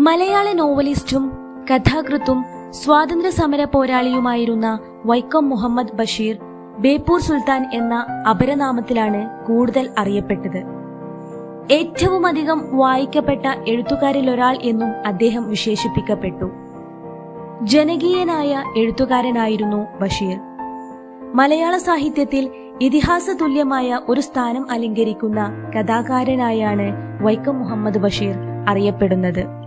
മലയാള നോവലിസ്റ്റും കഥാകൃത്തും സ്വാതന്ത്ര്യ സമര പോരാളിയുമായിരുന്ന വൈക്കം മുഹമ്മദ് ബഷീർ ബേപ്പൂർ സുൽത്താൻ എന്ന അപരനാമത്തിലാണ് കൂടുതൽ അറിയപ്പെട്ടത്. ഏറ്റവും അധികം വായിക്കപ്പെട്ട എഴുത്തുകാരിലൊരാൾ എന്നും അദ്ദേഹം വിശേഷിപ്പിക്കപ്പെട്ടു. ജനകീയനായ എഴുത്തുകാരനായിരുന്നു ബഷീർ. മലയാള സാഹിത്യത്തിൽ ഇതിഹാസ തുല്യമായ ഒരു സ്ഥാനം അലങ്കരിക്കുന്ന കഥാകാരനായാണ് വൈക്കം മുഹമ്മദ് ബഷീർ അറിയപ്പെടുന്നത്.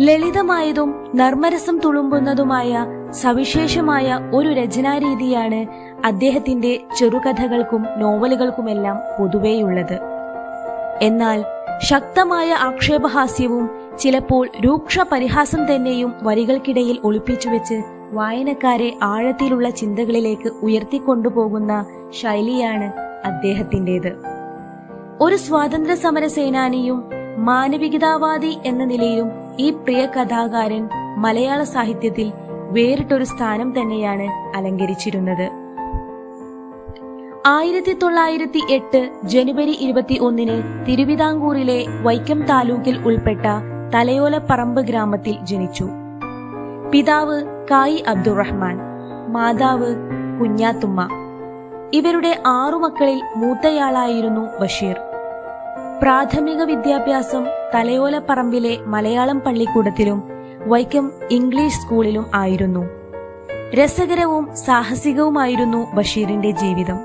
ലളിതമായതും നർമ്മരസം തുളുമ്പുന്നതുമായ സവിശേഷമായ ഒരു രചനാരീതിയാണ് അദ്ദേഹത്തിന്റെ ചെറുകഥകൾക്കും നോവലുകൾക്കുമെല്ലാം പൊതുവെയുള്ളത്. എന്നാൽ ശക്തമായ ആക്ഷേപഹാസ്യവും ചിലപ്പോൾ രൂക്ഷ പരിഹാസം തന്നെയും വരികൾക്കിടയിൽ ഒളിപ്പിച്ചു വെച്ച് വായനക്കാരെ ആഴത്തിലുള്ള ചിന്തകളിലേക്ക് ഉയർത്തിക്കൊണ്ടുപോകുന്ന ശൈലിയാണ് അദ്ദേഹത്തിന്റെത് ഒരു സ്വാതന്ത്ര്യ സമര സേനാനിയും മാനവികതാവാദി എന്ന നിലയിലും ഈ പ്രിയ കഥാകാരൻ മലയാള സാഹിത്യത്തിൽ വേറിട്ടൊരു സ്ഥാനം തന്നെയാണ് അലങ്കരിച്ചിരുന്നത്. ആയിരത്തി തൊള്ളായിരത്തി എട്ട് ജനുവരി ഇരുപത്തി ഒന്നിന് തിരുവിതാംകൂറിലെ വൈക്കം താലൂക്കിൽ ഉൾപ്പെട്ട തലയോലപ്പറമ്പ് ഗ്രാമത്തിൽ ജനിച്ചു. പിതാവ് കായി അബ്ദുറഹ്മാൻ മാതാവ് കുഞ്ഞാത്തുമ്മ. ഇവരുടെ ആറു മക്കളിൽ മൂത്തയാളായിരുന്നു ബഷീർ. പ്രാഥമിക വിദ്യാഭ്യാസം തലയോലപ്പറമ്പിലെ മലയാളം പള്ളിക്കൂടത്തിലും വൈക്കം ഇംഗ്ലീഷ് സ്കൂളിലും ആയിരുന്നു. രസകരവും സാഹസികവുമായിരുന്നു ബഷീറിന്റെ ജീവിതം.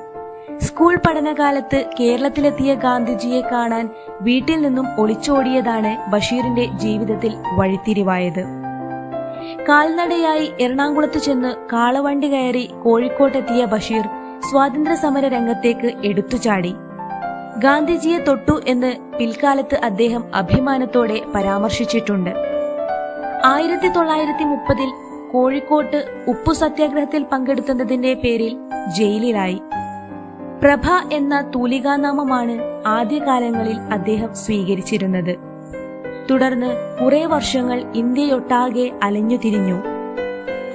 സ്കൂൾ പഠനകാലത്ത് കേരളത്തിലെത്തിയ ഗാന്ധിജിയെ കാണാൻ വീട്ടിൽ നിന്നും ഒളിച്ചോടിയതാണ് ബഷീറിന്റെ ജീവിതത്തിൽ വഴിത്തിരിവായത്. കാൽനടയായി എറണാകുളത്ത് ചെന്ന് കാളവണ്ടി കയറി കോഴിക്കോട്ടെത്തിയ ബഷീർ സ്വാതന്ത്ര്യ സമര രംഗത്തേക്ക് എടുത്തുചാടി. ഗാന്ധിജിയെ തൊട്ടു എന്ന് പിൽക്കാലത്ത് അദ്ദേഹം അഭിമാനത്തോടെ പരാമർശിച്ചിട്ടുണ്ട്. ആയിരത്തി തൊള്ളായിരത്തി മുപ്പതിൽ കോഴിക്കോട്ട് ഉപ്പു സത്യാഗ്രഹത്തിൽ പങ്കെടുത്തതിന്റെ പേരിൽ ജയിലിലായി. പ്രഭ എന്ന തൂലികാനാമമാണ് ആദ്യകാലങ്ങളിൽ അദ്ദേഹം സ്വീകരിച്ചിരുന്നത്. തുടർന്ന് കുറെ വർഷങ്ങൾ ഇന്ത്യയൊട്ടാകെ അലഞ്ഞു തിരിഞ്ഞു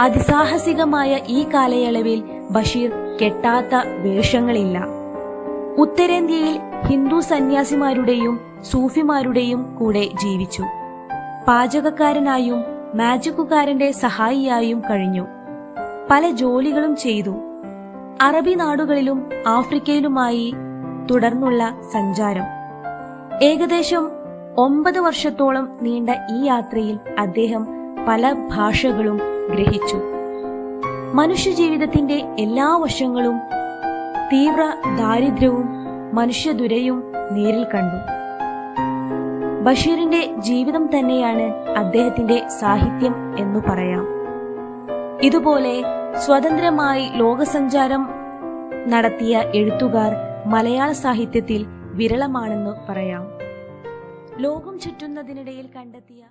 അതിസാഹസികമായ ഈ കാലയളവിൽ ബഷീർ കെട്ടാത്ത വേഷങ്ങളില്ല. ഉത്തരേന്ത്യയിൽ ഹിന്ദു സന്യാസിമാരുടെയും സൂഫിമാരുടെയും കൂടെ ജീവിച്ചു. പാചകക്കാരനായും മാജിക്കുകാരന്റെ സഹായിയായും കഴിഞ്ഞു. പല ജോലികളും ചെയ്തു. അറബി നാടുകളിലും ആഫ്രിക്കയിലുമായി തുടർന്നുള്ള സഞ്ചാരം. ഏകദേശം ഒമ്പത് വർഷത്തോളം നീണ്ട ഈ യാത്രയിൽ അദ്ദേഹം പല ഭാഷകളും ഗ്രഹിച്ചു. മനുഷ്യജീവിതത്തിന്റെ എല്ലാ വശങ്ങളും തീവ്ര ദാരിദ്ര്യവും മനുഷ്യദുരയും നേരിൽ കണ്ടു. ബഷീറിന്റെ ജീവിതം തന്നെയാണ് അദ്ദേഹത്തിന്റെ സാഹിത്യം എന്നു പറയാം. ഇതുപോലെ സ്വതന്ത്രമായി ലോകസഞ്ചാരം നടത്തിയ എഴുത്തുകാർ മലയാള സാഹിത്യത്തിൽ വിരളമാണെന്ന് പറയാം. ലോകം ചുറ്റുന്നതിനിടയിൽ കണ്ടെത്തിയ